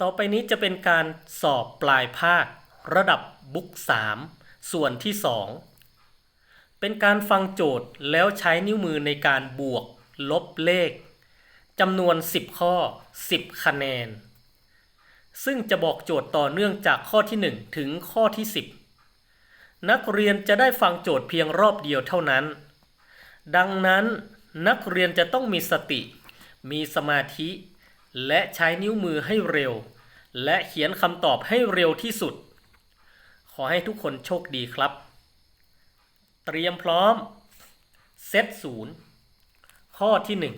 ต่อไปนี้จะเป็นการสอบปลายภาค ระดับบุ๊ก3ส่วนที่ 2 เป็นการฟังโจทย์แล้วใช้นิ้วมือในการบวก ลบเลขจำนวน 10 ข้อ 10 คะแนน ซึ่งจะบอกโจทย์ต่อเนื่องจากข้อที่ 1 ถึงข้อที่ 10 นักเรียนจะได้ฟังโจทย์เพียงรอบเดียวเท่านั้น ดังนั้นนักเรียนจะต้องมีสติ มีสมาธิ และใช้นิ้วมือให้เร็ว และเขียนคำตอบให้เร็วที่สุด ขอให้ทุกคนโชคดีครับ เตรียมพร้อม เซตศูนย์ข้อที่หนึ่ง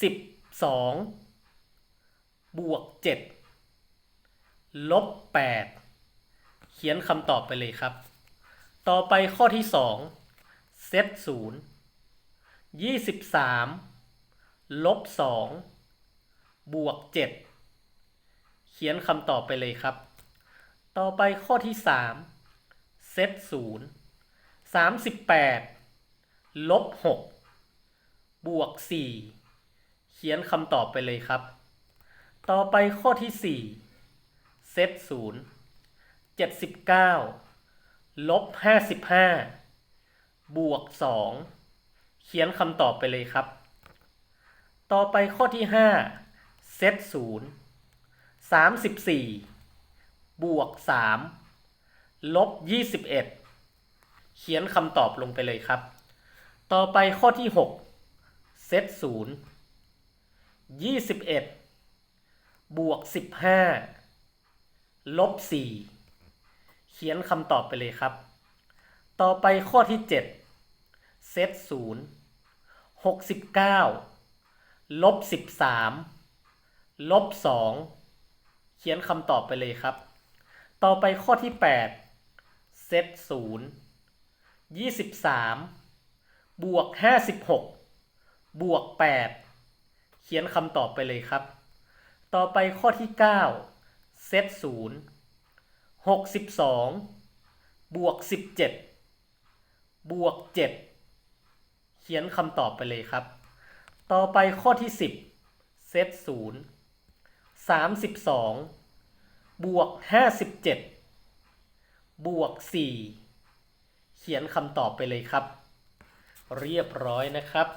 สิบสองบวกเจ็ดลบแปดเขียนคำตอบไปเลยครับ ต่อไปข้อที่สองเซตศูนย์ยี่สิบสาม ลบสองบวกเจ็ดเขียนคำตอบไปเลยครับ ต่อไปข้อที่สามเซตศูนย์สามสิบแปดลบหกบวกสี่เขียนคำตอบไปเลยครับ ต่อไปข้อที่สี่เซตศูนย์เจ็ดสิบเก้าลบห้าสิบห้าบวกสองเขียนคำตอบไปเลยครับ ต่อไปข้อที่ห้าเซตศูนย์สามสิบสี่บวกสามลบยี่สิบเอ็ดเขียนคำตอบลงไปเลยครับ ต่อไปข้อที่หกเซตศูนย์ยี่สิบเอ็ดบวกสิบห้าลบสี่เขียนคำตอบไปเลยครับ ต่อไปข้อที่เจ็ดเซตศูนย์หกสิบเก้า ลบสิบสามลบสองเขียนคำตอบไปเลยครับ ต่อไปข้อที่แปดเซตศูนย์ยี่สิบสามบวกห้าสิบหกบวกแปดเขียนคำตอบไปเลยครับ ต่อไปข้อที่เก้าเซตศูนย์หกสิบสองบวกสิบเจ็ดบวกเจ็ดเขียนคำตอบไปเลยครับ ต่อไปข้อที่สิบเซตศูนย์สามสิบสองบวกห้าสิบเจ็ดบวกสี่เขียนคำตอบไปเลยครับ เรียบร้อยนะครับ